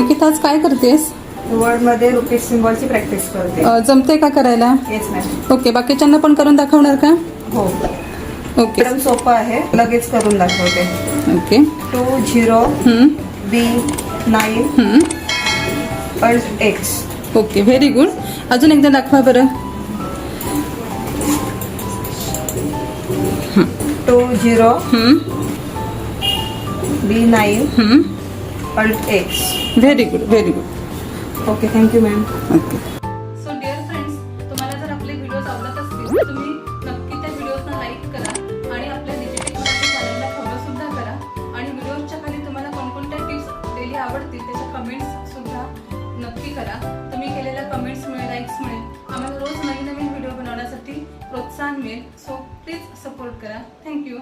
तास काय करतेस? वर्डमध्ये सिम्बॉलची प्रॅक्टिस करते. अ, जमते का करायला? येस मॅम ओके बाकीच्यांना पण करून दाखवणार का? हो. ओके. एकदम सोपं आहे. लगेच करून दाखवते. Okay. Two zero hmm, B nine hmm. Alt X. Okay very good. अजून एकदा दाखवा बरं. Two zero hmm, B nine hmm. Alt X very good very good okay thank you ma'am okay so dear friends तुम्हाला जर आपले videos आवडत असतील तर तुम्ही नक्की त्या व्हिडिओजना लाईक करा आणि आपल्या डिजिटल मराठी चॅनलला फॉलो सुद्धा करा. आणि व्हिडिओच्या खाली तुम्हाला कोणकोणत्या टिप्स डेली आवडतील त्याच्या कमेंट्स सुद्धा नक्की करा. तुम्ही केलेल्या कमेंट्समुळे लाईक्समुळे आम्हाला रोज नवीन नवीन व्हिडिओ बनवण्यासाठी प्रोत्साहन मिळेल. सो प्लीज सपोर्ट करा. Thank you